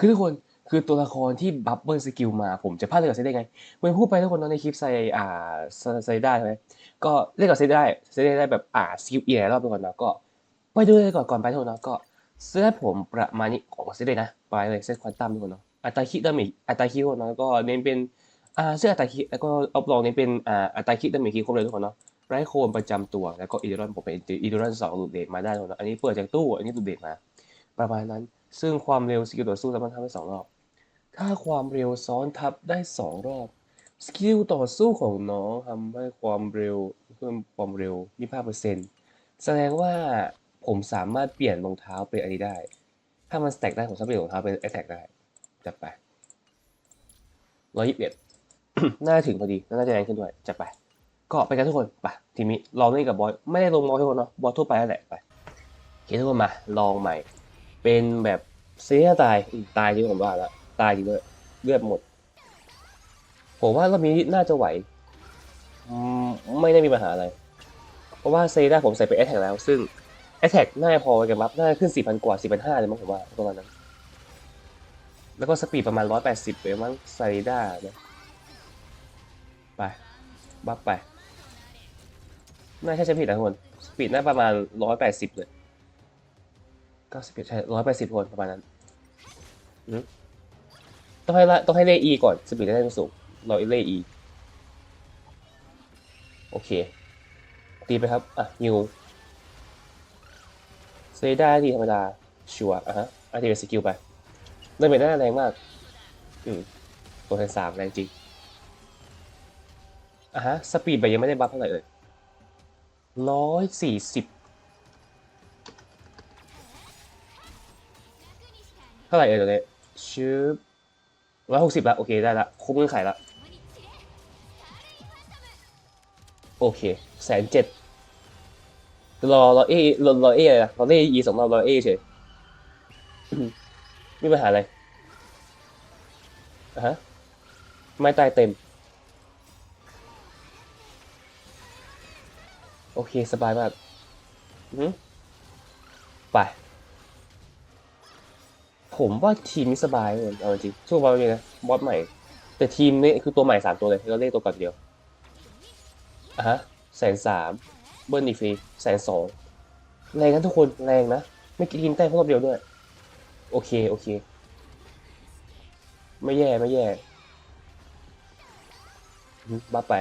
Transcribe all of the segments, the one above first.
คือทุกคนคือตัวละครที่บัฟเบิลสกิลมาผมจะพลาดเล่นกับเซตได้ไงเมือนพูดไปทุกคนเนในคลิปใส่อ่าใส่ได้ใช่ไหมก็เล่นกับเซตได้เซตได้แบบอ่าสกิลเอียรอบไปก่อนเนาะก็ ไปดูเลยก่อนก่อนไปทุกคนเนาะก็เซตผมประมาณนี้ของเซตเลยนะไปเลยเซตควอนตัมทุกคนเนาะอัตราคิดดาเมจอัตราคิดทุกคนเนาะก็เน้นเป็นอ่าเสื้ออัตราคิดแล้วก็เอาลองเน้นเป็นอ่าอัตราคิดดาเมจคิดครบเลยทุกคนเนาะไรโคนประจำตัวแล้วก็อีเดรอนผมเป็นอีเดรอนสองหลุดเดทมาได้ทุกคนเนาะอันนี้เปิดจากตู้อันนี้หลุดเดทมา ประมาณนั้น ซึ่งความเร็วสกิลต่อสู้สามารถทำได้สองรอบ ถ้าความเร็วซ้อนทับได้สองรอบ สกิลต่อสู้ของน้องทำให้ความเร็วเพิ่มความเร็ว 25%แสดงว่าผมสามารถเปลี่ยนรองเท้าเป็นอันนี้ได้ ถ้ามันสแต็กได้ผมสามารถเปลี่ยนรองเท้าเป็นแอตแทกได้จัดไป121น่าถึงพอดี น่าจะแรงขึ้นด้วย จัดไป ก็ไปกันทุกคน ไป ทีนี้ลองเล่นกับบอยไม่ได้ลงบอยทุกคนเนาะ บอยทั่วไปนั่นแหละ ไปโอเคทุกคนมา ลองใหม่ เป็นแบบเสียตายตายจริงผมว่าแล้วตายจริงด้วยเลือดหมด ผมว่ารอบนี้น่าจะไหวไม่ได้มีปัญหาอะไร เพราะว่าเซด้าผมใส่ไปแอ t แทกแล้ว ซึ่งแอ t แทกน่าจะพอกับบัฟน่าจะขึ้น4,000กว่า4,500เลยมั้งผมว่าประมาณนั้น แล้วก็สปีดประมาณ180เลยมั้งไซด้าเนี่ยไป บัฟไป น่าใช่ใช่ผิดนะทุกคน สปีดน่าประมาณ180เลย เก้าสิบเอ็ดใช่ร้อยแปดสิบคนประมาณนั้นอืมต้องให้ละต้องให้เลข e ก่อนสปีดได้สูงเราเลข e โอเค ตีไปครับ อะนิวเซด้าดีธรรมดา ชัวร์อะฮะอาร์ทีเสกิลไปเริ่มเป็นหน้าแรงมาก อืมตัวแทนสามแรงจริง อะฮะ สปีดไปยังไม่ได้บัฟเท่าไหร่เอ่ยร้อยสี่สิบ เท่าไหร่เอ่ยตัวนี้ชื่อร้อยหกสิบละโอเคได้ละคุ้มเงื่อนไขละโอเคแสนเจ็ดรอรอเอรอรอเออะไรนะรอเออีสองรอบรอเอเฉยมีปัญหาอะไรอะฮะไม่ตายเต็ม โอเค สบายมากไป ผมว่าทีมนี้สบายเลยเอาจริงช่วงบอลนี้นะบอสใหม่ แต่ทีมนี้คือตัวใหม่สามตัวเลยเราเล่นตัวก่อนเดียวอะฮะแสนสามเบิร์นอีฟรีแสนสองแรงกันทุกคนแรงนะ ไม่กินแต้มเพิ่มเดียวด้วย โอเค โอเค ไม่แย่ไม่แย่บัฟไป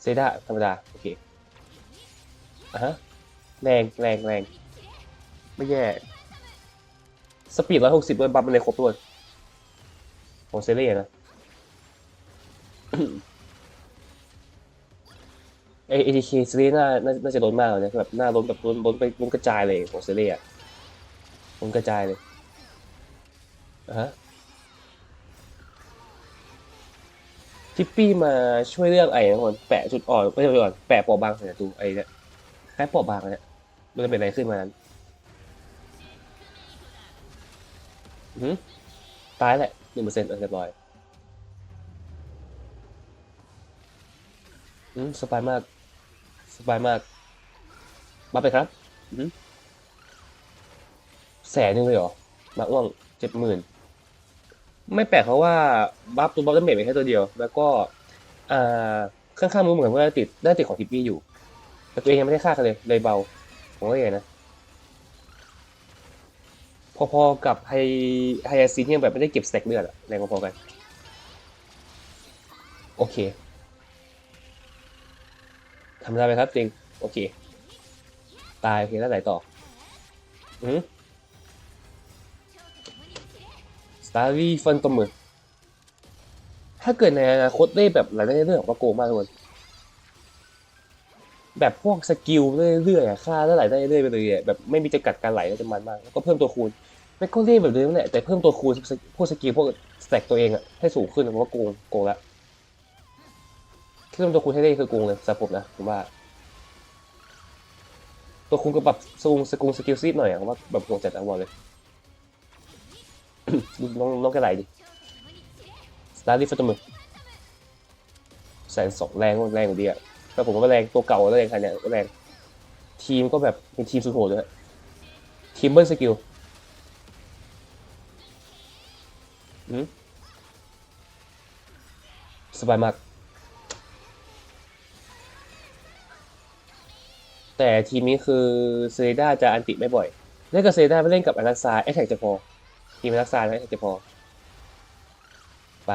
เซด้าธรรมดา โอเคอะฮะแรงแรงแรงไม่แย่ สปีดร้อยหกสิบด้วยบัฟมันเลยครบด้วยของเซเล่นะเอเอทีเคเซเล่น่าน่าน่าจะโดนมากเลยนะแบบหน้าล้นแบบล้นล้นไปล้นกระจายเลยของเซเล่อะล้นกระจายเลยอะฮะทิปปี้มาช่วยเรื่องไอ้นะคนแปะจุดอ่อนไม่ใช่จุดอ่อนแปะปราะบางใส่ตัวไอ้เนี่ยแค่ปราะบางเนี่ยมันจะเป็นอะไรขึ้นมานั้น หือตายแหละหนึ่งเปอร์เซ็นต์เรียบร้อยอืมสบายมาก สบายมาก มาไปครับอืแสนหนึ่งเลยเหรอ มาอ้วงเจ็ดหมื่นไม่แปลกเพราะว่าบัฟตัวบัฟดาเมจเป็นแค่ตัวเดียว แล้วก็อ่าข้างๆมือเหมือนว่าติดได้ติดของทิปปี้อยู่แต่ตัวเองยังไม่ได้ฆ่ากันเลยเลยเบาผมว่าอย่นะ พอๆกับไฮไฮยาซินที่ยังแบบไม่ได้เก็บสแต็กเลือดอะแรงพอๆกัน โอเคทำได้ไหมครับจริง โอเค ตาย โอเค แล้วไหนต่ออือสตาร์วีฟันตมือถ้าเกิดในอนาคตได้แบบหลายได้เรื่องของก็โกงมากทุกคน แบบพวกสกิลเรื่อยๆอะค่าได้หลายได้เรื่อยไปเลยอะแบบไม่มีจำกัดการไหลจะมันมากแล้วก็เพิ่มตัวคูณไม่ก็เล่นแบบเดิมแหละแต่เพิ่มตัวคูณพวกสกิลพวกสแต็กตัวเองอะให้สูงขึ้นผมว่าโกงโกงละเพิ่มตัวคูณให้ได้คือโกงเลยสำหรับผมนะผมว่า ตัวคูณก็ปรับซูงสกุลสกิลซีดหน่อยอะผมว่าแบบโกงจัดอะบอกเลยดูน้องน้องกระไรดิสตาร์ลิฟต์ตัวมือแสนสองแรงแรงกว่าดีอะ แต่ผมว่าแรงตัวเก่าแล้วแรงใครเนี่ยแรงทีมก็แบบเป็นทีมสุดโหดเลยทีมเบิ้ลสกิลสบายมาก แต่ทีมนี้คือเซเรด้าจะอันติไม่บ่อย เล่นกับเซเรด้าไปเล่นกับอนักซาแอคแท็กจะพอ ทีมอนักซาแอคแท็กจะพอ ไป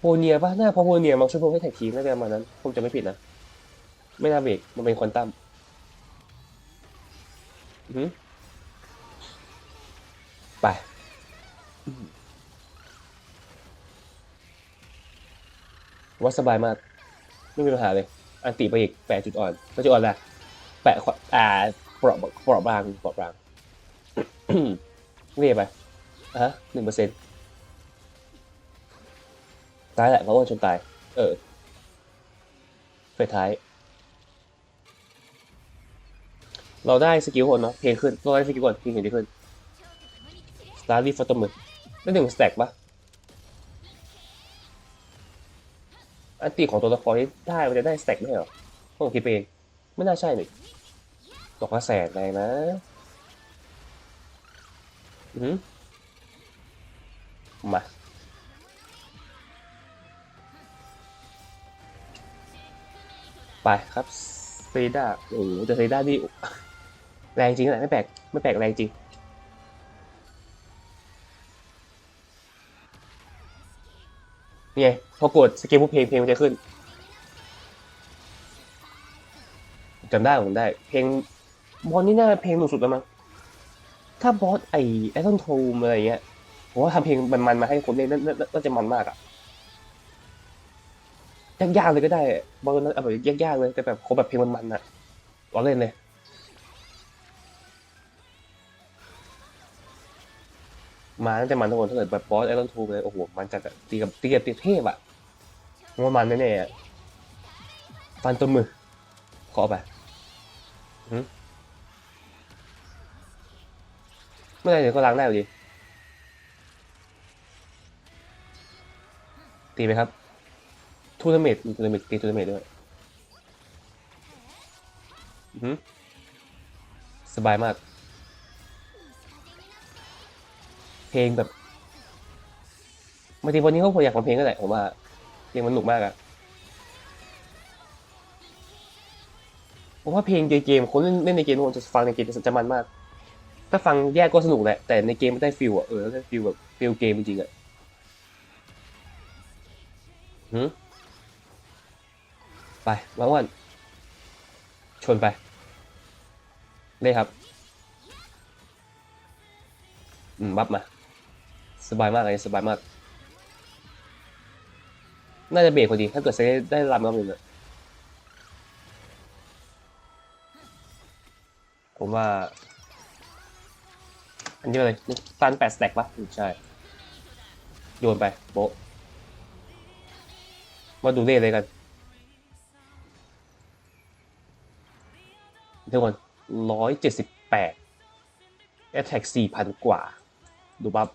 โพเนียป่ะหน้าพอโพเนียมาช่วยพวกให้แท็กทีมน่าจะประมาณนั้น ผมจะไม่ผิดนะ ไม่น่าเบรกมันเป็นควอนตัมไปว่าสบายมาก ไม่มีปัญหาเลย อันติไปอีกแปดจุดอ่อนก็จุดอ่อนแหละแปะขวาอ่าเปราะเปราะบางเปราะบางเรียไปอะฮะหนึ่งเปอร์เซ็นต์ ตายแหละเพราะว่าชนตาย เออเฟสท้าย เราได้สกิลคนเนาะเพลงขึ้นเราได้สกิลก่อนเพลงเห็นที่ขึ้นสตาร์ลีฟอตตมือได้หนึ่งสแต็กปะอันติของตัวละครที่ได้มันจะได้สแต็กไม่ใช่เหรอต้องคิดเองไม่น่าใช่หนิตกละแสนเลยนะอือหือมา ไปครับเซด้าโอ้โหแต่เซด้านี่แรงจริงแหละไม่แปลกไม่แปลกแรงจริงนี่ไงพอกดสเกลปุ๊บเพลงเพลงมันจะขึ้นจำได้ผมได้ เพลงบอสนี่น่าเพลงหนุสุดแล้วมั้งถ้าบอสไอแอตตันโทมอะไรเงี้ยผมว่าทำเพลงมันๆมาให้คนเล่นน่าน่าน่าจะมันมากอะ ยากๆเลยก็ได้บอสนั้นเอาแบบยากๆเลยแต่แบบเขาแบบเพลงมันๆอะเราเล่นเลยมาตั้งแต่มันทุกคนถ้าเกิดแบบบอสไอรอนทูเลยโอ้โหมันจะแบบตีกับตีกับตีเทพอะมว่ามันแน่ๆอะฟันตัวมือขอไปหืมเมื่อไหรเดี๋ยวก็ล้างได้อยู่ดีตีไหมครับ ทูนาเมตทูนาเมตตีทูนาเมตด้วยหือสบายมาก เพลงแบบบางทีวันนี้เขาคงอยากฟังเพลงก็ได้ผมว่าเพลงมันหนุกมากอะผมว่าเพลงในเกมคนเล่นเล่นในเกมคนจะฟังในเกมจะจะมันมาก ถ้าฟังแยกก็สนุกแหละ แต่ในเกมมันได้ฟิลอะเออได้ฟิลแบบฟิลเกมจริงๆอะหืม ไปวางวันชนไปเลยครับ อืม บัฟมา สบายมากเลยสบายมาก น่าจะเบรกพอดี ถ้าเกิดเซได้ลำรอบหนึ่งอะผมว่า อันนี้เลยฟันแปดสแต็กปะใช่ โยนไป โบมาดูเล่เลยกัน ทุกคนร้อยเจ็ดสิบแปดแอตแทกสี่พันกว่า ดูบัฟ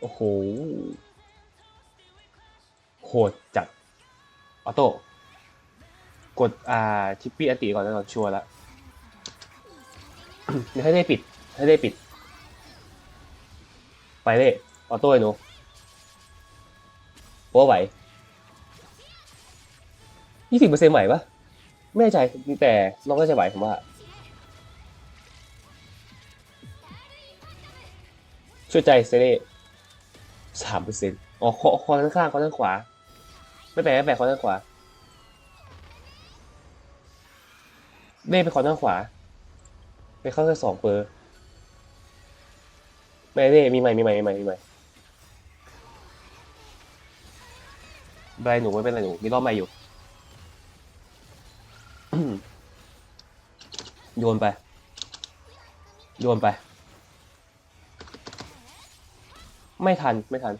โอ้โห โหดจัด ออโต้ กดอ่าทิปปี้อันติก่อนแล้วก่อนชัวร์แล้วเดี๋ยวให้ได้ปิด ให้ได้ปิด ไปเลย ออโต้หนูโป้ไหวยี่สิบเปอร์เซ็นต์ไหวปะ ไม่แน่ใจแต่น้องก็จะไหวผมว่า ช่วยใจเซเล่สามเปอร์เซ็นต์อ๋อคอคอด้านข้างคอด้านขวา ไม่แปลกไม่แปลกคอด้านขวาเล่ไปคอด้านขวา ไปเข้าแค่สองเปอร์ไม่เล่มีใหม่มีใหม่มีใหม่มีใหม่ใบหนูไม่เป็นไรหนูมีรอบใหม่อยู่ โยนไป โยนไป ไม่ทันไม่ทัน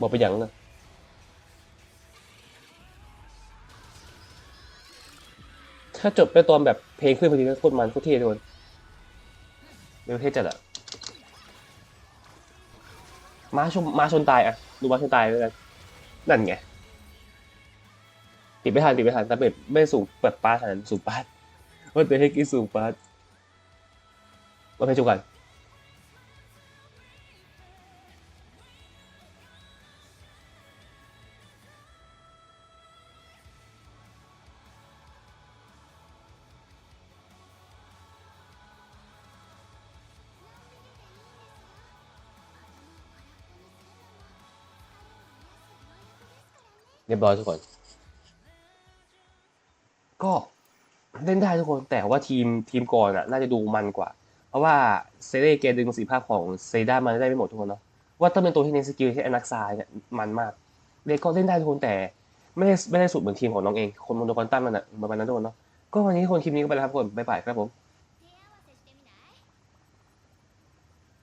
บอกไปอย่างนะถ้าจบไปตอนแบบเพลงขึ้นพอดีก็โคตรมันโคตรเท่ทุกคนเร็วเท่จัดอะม้าชนม้าชนตายอะดูม้าชนตายเลยกันนั่นไง ติดไม่ทันติดไม่ทันแต่เป็ดไม่สูงแบบป้าทันสูงป้าว่าแต่ให้กินสูงปัดมาไปจุกันเรียบร้อยทุกคน ก็เล่นได้ทุกคนแต่ว่าทีมทีมก่อนอะ น่าจะดูมันกว่า เพราะว่าเซเร่เกดึงสีภาพของเซด้ามันได้ไม่หมดทุกคนเนาะว่าต้องเป็นตัวที่เน้นสกิลที่อนักซายเนี่ยมันมากเด็กก็เล่นได้ทุกคนแต่ ไม่ได้ไม่ได้สุดเหมือนทีมของน้องเอง คนมอนโดคอนตันมันอะประมาณนั้นทุกคนเนาะก็วันนี้ทุกคนคลิปนี้ก็ไปแล้วครับทุกคนบ๊ายบายครับผม